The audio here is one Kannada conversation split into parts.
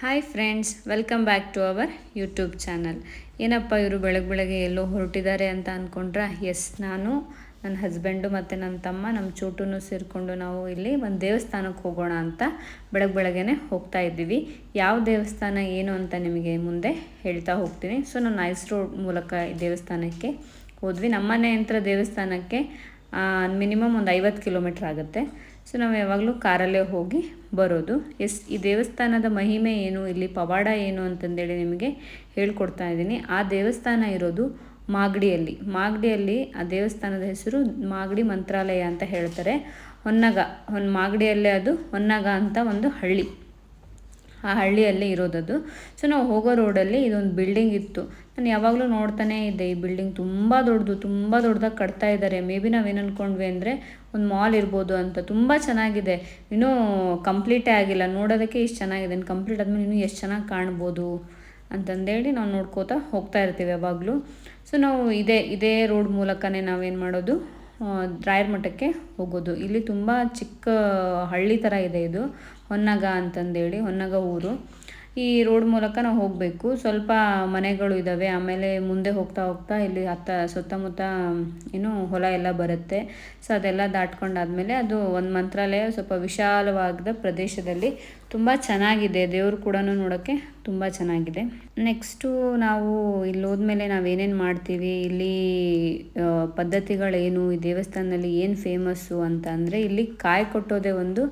Hi friends welcome back to our YouTube channel ಏನಪ್ಪ ಇವರು ಬೆಳಗ್ಗೆ ಬೆಳಗ್ಗೆ ಎಲ್ಲೋ ಹೊರಟಿದ್ದಾರೆ ಅಂತ ಅಂದ್ಕೊಂಡ್ರೆ ಎಸ್ ನಾನು, ನನ್ನ ಹಸ್ಬೆಂಡು ಮತ್ತು ನನ್ನ ತಮ್ಮ ನಮ್ಮ ಚೋಟೂ ಸೇರಿಕೊಂಡು ನಾವು ಇಲ್ಲಿ ಒಂದು ದೇವಸ್ಥಾನಕ್ಕೆ ಹೋಗೋಣ ಅಂತ ಬೆಳಗ್ಗೆ ಬೆಳಗ್ಗೆನೆ ಹೋಗ್ತಾ ಇದ್ದೀವಿ. ಯಾವ ದೇವಸ್ಥಾನ ಏನು ಅಂತ ನಿಮಗೆ ಮುಂದೆ ಹೇಳ್ತಾ ಹೋಗ್ತೀನಿ. ಸೊ ನಾನು ಐಸ್ ರೋಡ್ ಮೂಲಕ ದೇವಸ್ಥಾನಕ್ಕೆ ಹೋದ್ವಿ. ನಮ್ಮನೆ ಯಂತ್ರ ದೇವಸ್ಥಾನಕ್ಕೆ ಮಿನಿಮಮ್ ಒಂದು ಐವತ್ತು ಕಿಲೋಮೀಟ್ರ್ ಆಗುತ್ತೆ. ಸೊ ನಾವು ಯಾವಾಗಲೂ ಕಾರಲ್ಲೇ ಹೋಗಿ ಬರೋದು. ಎಸ್, ಈ ದೇವಸ್ಥಾನದ ಮಹಿಮೆ ಏನು, ಇಲ್ಲಿ ಪವಾಡ ಏನು ಅಂತಂದೇಳಿ ನಿಮಗೆ ಹೇಳ್ಕೊಡ್ತಾ ಇದ್ದೀನಿ. ಆ ದೇವಸ್ಥಾನ ಇರೋದು ಮಾಗಡಿಯಲ್ಲಿ. ಮಾಗಡಿಯಲ್ಲಿ ಆ ದೇವಸ್ಥಾನದ ಹೆಸರು ಮಾಗಡಿ ಮಂತ್ರಾಲಯ ಅಂತ ಹೇಳ್ತಾರೆ. ಹೊನ್ನಗ, ಹೊನ್, ಮಾಗಡಿಯಲ್ಲೇ ಅದು, ಹೊನ್ನಗ ಅಂತ ಒಂದು ಹಳ್ಳಿ. ಆ ಹಳ್ಳಿಯಲ್ಲೇ ಇರೋದದು. ಸೊ ನಾವು ಹೋಗೋ ರೋಡಲ್ಲಿ ಇದೊಂದು ಬಿಲ್ಡಿಂಗ್ ಇತ್ತು. ನಾನು ಯಾವಾಗಲೂ ನೋಡ್ತಾನೇ ಇದ್ದೆ ಈ ಬಿಲ್ಡಿಂಗ್ ತುಂಬ ದೊಡ್ಡದು, ತುಂಬ ದೊಡ್ಡದಾಗಿ ಕಟ್ತಾ ಇದ್ದಾರೆ ಮೇ ಬಿ ನಾವೇನು ಅಂದ್ಕೊಂಡ್ವಿ ಅಂದರೆ ಒಂದು ಮಾಲ್ ಇರ್ಬೋದು ಅಂತ. ತುಂಬ ಚೆನ್ನಾಗಿದೆ. ಇನ್ನೂ ಕಂಪ್ಲೀಟೇ ಆಗಿಲ್ಲ. ನೋಡೋದಕ್ಕೆ ಇಷ್ಟು ಚೆನ್ನಾಗಿದೆ. ಕಂಪ್ಲೀಟ್ ಆದಮೇಲೆ ಇನ್ನೂ ಎಷ್ಟು ಚೆನ್ನಾಗಿ ಕಾಣ್ಬೋದು ಅಂತಂದೇಳಿ ನಾವು ನೋಡ್ಕೋತಾ ಹೋಗ್ತಾ ಇರ್ತೀವಿ ಯಾವಾಗಲೂ. ಸೊ ನಾವು ಇದೇ ಇದೇ ರೋಡ್ ಮೂಲಕನೇ ನಾವೇನು ಮಾಡೋದು ರಾಯರ ಮಠಕ್ಕೆ ಹೋಗೋದು. ಇಲ್ಲಿ ತುಂಬ ಚಿಕ್ಕ ಹಳ್ಳಿ ಥರ ಇದೆ ಇದು. ಹೊನ್ನಗ ಅಂತಂದೇಳಿ, ಹೊನ್ನಗ ಊರು. ಈ ರೋಡ್ ಮೂಲಕ ನಾವು ಹೋಗಬೇಕು. ಸ್ವಲ್ಪ ಮನೆಗಳು ಇದ್ದಾವೆ ಆಮೇಲೆ ಮುಂದೆ ಹೋಗ್ತಾ ಹೋಗ್ತಾ ಇಲ್ಲಿ ಹತ್ತ ಸುತ್ತಮುತ್ತ ಏನು ಹೊಲ ಎಲ್ಲ ಬರುತ್ತೆ. ಸೊ ಅದೆಲ್ಲ ದಾಟ್ಕೊಂಡಾದ್ಮೇಲೆ ಅದು ಒಂದು ಮಂತ್ರಾಲಯ ಸ್ವಲ್ಪ ವಿಶಾಲವಾದ ಪ್ರದೇಶದಲ್ಲಿ ತುಂಬ ಚೆನ್ನಾಗಿದೆ. ದೇವರು ಕೂಡ ನೋಡೋಕ್ಕೆ ತುಂಬ ಚೆನ್ನಾಗಿದೆ. ನೆಕ್ಸ್ಟು ನಾವು ಇಲ್ಲಿ ಹೋದ್ಮೇಲೆ ನಾವೇನೇನು ಮಾಡ್ತೀವಿ? ಇಲ್ಲಿ ಪದ್ಧತಿಗಳೇನು? ಈ ದೇವಸ್ಥಾನದಲ್ಲಿ ಏನು ಫೇಮಸ್ಸು ಅಂತ ಅಂದರೆ ಇಲ್ಲಿ ಕಾಯಿ ಕೊಟ್ಟೋದೇ ಒಂದು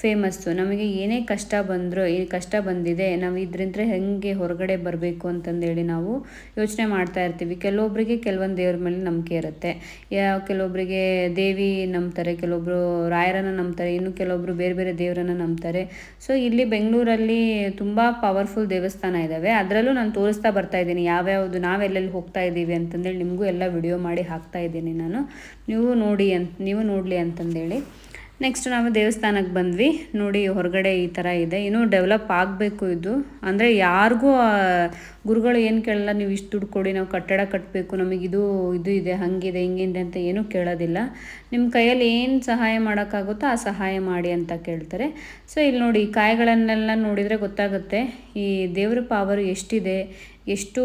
ಫೇಮಸ್ಸು ನಮಗೆ ಏನೇ ಕಷ್ಟ ಬಂದರೂ ಈ ಕಷ್ಟ ಬಂದಿದೆ, ನಾವು ಇದರಿಂದ ಹೇಗೆ ಹೊರಗಡೆ ಬರಬೇಕು ಅಂತಂದೇಳಿ ನಾವು ಯೋಚನೆ ಮಾಡ್ತಾ ಇರ್ತೀವಿ. ಕೆಲವೊಬ್ಬರಿಗೆ ಕೆಲವೊಂದು ದೇವ್ರ ಮೇಲೆ ನಂಬಿಕೆ ಇರುತ್ತೆ. ಯಾ ಕೆಲವೊಬ್ಬರಿಗೆ ದೇವಿ ನಂಬ್ತಾರೆ ಕೆಲವೊಬ್ಬರು ರಾಯರನ್ನು ನಂಬ್ತಾರೆ, ಇನ್ನು ಕೆಲವೊಬ್ಬರು ಬೇರೆ ಬೇರೆ ದೇವರನ್ನು ನಂಬ್ತಾರೆ. ಸೊ ಇಲ್ಲಿ ಬೆಂಗಳೂರಲ್ಲಿ ತುಂಬ ಪವರ್ಫುಲ್ ದೇವಸ್ಥಾನ ಇದ್ದಾವೆ ಅದರಲ್ಲೂ ನಾನು ತೋರಿಸ್ತಾ ಬರ್ತಾ ಇದ್ದೀನಿ. ಯಾವ್ಯಾವುದು ನಾವೆಲ್ಲೆಲ್ಲಿ ಹೋಗ್ತಾ ಇದ್ದೀವಿ ಅಂತಂದೇಳಿ ನಿಮಗೂ ಎಲ್ಲ ವಿಡಿಯೋ ಮಾಡಿ ಹಾಕ್ತಾ ಇದ್ದೀನಿ ನಾನು. ನೀವು ನೋಡಿ ಅಂತ ನೀವು ನೋಡಲಿ ಅಂತಂದೇಳಿ. ನೆಕ್ಸ್ಟ್ ನಾವು ದೇವಸ್ಥಾನಕ್ಕೆ ಬಂದ್ವಿ. ನೋಡಿ ಹೊರಗಡೆ ಈ ಥರ ಇದೆ. ಇನ್ನೂ ಡೆವಲಪ್ ಆಗಬೇಕು ಇದು. ಅಂದರೆ ಯಾರಿಗೂ ಗುರುಗಳು ಏನು ಕೇಳಲ್ಲ, ನೀವು ಇಷ್ಟು ದುಡ್ಡು ಕೊಡಿ, ನಾವು ಕಟ್ಟಡ ಕಟ್ಟಬೇಕು ನಮಗೆ ಇದು ಇದು ಇದೆ, ಹಾಗಿದೆ ಹಿಂಗಿದೆ ಅಂತ ಏನೂ ಕೇಳೋದಿಲ್ಲ. ನಿಮ್ಮ ಕೈಯಲ್ಲಿ ಏನು ಸಹಾಯ ಮಾಡೋಕ್ಕಾಗುತ್ತೋ ಆ ಸಹಾಯ ಮಾಡಿ ಅಂತ ಕೇಳ್ತಾರೆ. ಸೊ ಇಲ್ಲಿ ನೋಡಿ ಕಾಯಿಗಳನ್ನೆಲ್ಲ ನೋಡಿದರೆ ಗೊತ್ತಾಗುತ್ತೆ. ಈ ದೇವ್ರ ಪಾವರು ಎಷ್ಟಿದೆ, ಎಷ್ಟು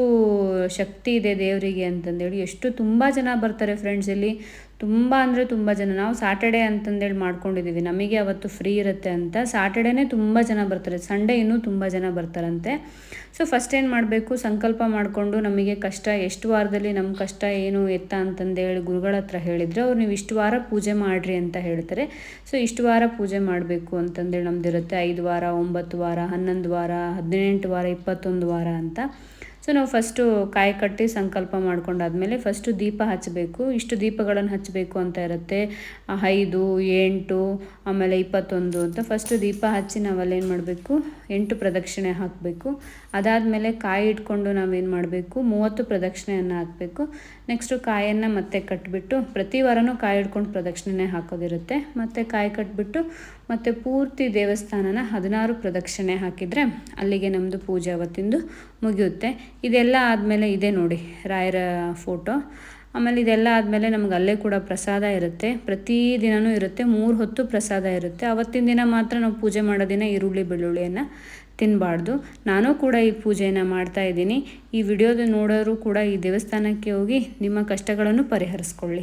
ಶಕ್ತಿ ಇದೆ ದೇವರಿಗೆ ಅಂತಂದೇಳಿ, ಎಷ್ಟು ತುಂಬ ಜನ ಬರ್ತಾರೆ ಫ್ರೆಂಡ್ಸ್ ಇಲ್ಲಿ ತುಂಬ ಅಂದರೆ ತುಂಬ ಜನ. ನಾವು ಸಾಟರ್ಡೆ ಅಂತಂದೇಳಿ ಮಾಡ್ಕೊಂಡಿದ್ದೀವಿ. ನಮಗೆ ಅವತ್ತು ಫ್ರೀ ಇರುತ್ತೆ ಅಂತ. ಸ್ಯಾಟರ್ಡೇನೇ ತುಂಬ ಜನ ಬರ್ತಾರೆ. ಸಂಡೇ ಇನ್ನೂ ತುಂಬ ಜನ ಬರ್ತಾರಂತೆ. ಸೊ ಫಸ್ಟ್ ಏನು ಮಾಡಬೇಕು? ಸಂಕಲ್ಪ ಮಾಡಿಕೊಂಡು ನಮಗೆ ಕಷ್ಟ, ಎಷ್ಟು ವಾರದಲ್ಲಿ ನಮ್ಮ ಕಷ್ಟ ಏನು ಎತ್ತ ಅಂತಂದೇಳಿ ಗುರುಗಳ ಹತ್ರ ಹೇಳಿದರೆ ಅವ್ರು ನೀವು ಇಷ್ಟು ವಾರ ಪೂಜೆ ಮಾಡಿರಿ ಅಂತ ಹೇಳ್ತಾರೆ. ಸೊ ಇಷ್ಟು ವಾರ ಪೂಜೆ ಮಾಡಬೇಕು ಅಂತಂದೇಳಿ ನಮ್ದಿರುತ್ತೆ. ಐದು ವಾರ, ಒಂಬತ್ತು ವಾರ, ಹನ್ನೊಂದು ವಾರ, ಹದಿನೆಂಟು ವಾರ, ಇಪ್ಪತ್ತೊಂದು ವಾರ ಅಂತ. ಸೊ ನಾವು ಫಸ್ಟು ಕಾಯಿ ಕಟ್ಟಿ ಸಂಕಲ್ಪ ಮಾಡ್ಕೊಂಡಾದ್ಮೇಲೆ ಫಸ್ಟು ದೀಪ ಹಚ್ಚಬೇಕು ಇಷ್ಟು ದೀಪಗಳನ್ನು ಹಚ್ಚಬೇಕು ಅಂತ ಇರುತ್ತೆ. ಐದು, ಎಂಟು, ಆಮೇಲೆ ಇಪ್ಪತ್ತೊಂದು ಅಂತ ಫಸ್ಟು ದೀಪ ಹಚ್ಚಿ ನಾವಲ್ಲೇನು ಮಾಡಬೇಕು? ಎಂಟು ಪ್ರದಕ್ಷಿಣೆ ಹಾಕಬೇಕು. ಅದಾದಮೇಲೆ ಕಾಯಿ ಇಟ್ಕೊಂಡು ನಾವೇನು ಮಾಡಬೇಕು? ಮೂವತ್ತು ಪ್ರದಕ್ಷಿಣೆಯನ್ನು ಹಾಕಬೇಕು. ನೆಕ್ಸ್ಟು ಕಾಯನ್ನು ಮತ್ತೆ ಕಟ್ಬಿಟ್ಟು, ಪ್ರತಿ ವಾರನೂ ಕಾಯಿ ಇಟ್ಕೊಂಡು ಪ್ರದಕ್ಷಿಣೆ ಹಾಕೋದಿರುತ್ತೆ. ಮತ್ತು ಕಾಯಿ ಕಟ್ಬಿಟ್ಟು, ಮತ್ತು ಪೂರ್ತಿ ದೇವಸ್ಥಾನನ ಹದಿನಾರು ಪ್ರದಕ್ಷಿಣೆ ಹಾಕಿದರೆ ಅಲ್ಲಿಗೆ ನಮ್ಮದು ಪೂಜೆ ಅವತ್ತಿಂದು ಮುಗಿಯುತ್ತೆ. ಇದೆಲ್ಲ ಆದಮೇಲೆ ಇದೆ ನೋಡಿ ರಾಯರ ಫೋಟೋ ಆಮೇಲೆ ಇದೆಲ್ಲ ಆದಮೇಲೆ ನಮ್ಗೆ ಅಲ್ಲೇ ಕೂಡ ಪ್ರಸಾದ ಇರುತ್ತೆ. ಪ್ರತಿ ದಿನವೂ ಇರುತ್ತೆ. ಮೂರು ಹೊತ್ತು ಪ್ರಸಾದ ಇರುತ್ತೆ. ಅವತ್ತಿನ ದಿನ ಮಾತ್ರ ನಾವು ಪೂಜೆ ಮಾಡೋ ದಿನ ಈರುಳ್ಳಿ, ಬೆಳ್ಳುಳ್ಳಿಯನ್ನು ತಿನ್ನಬಾರ್ದು ನಾನು ಕೂಡ ಈ ಪೂಜೆಯನ್ನು ಮಾಡ್ತಾ ಇದ್ದೀನಿ. ಈ ವಿಡಿಯೋದ ನೋಡೋರು ಕೂಡ ಈ ದೇವಸ್ಥಾನಕ್ಕೆ ಹೋಗಿ ನಿಮ್ಮ ಕಷ್ಟಗಳನ್ನು ಪರಿಹರಿಸ್ಕೊಳ್ಳಿ.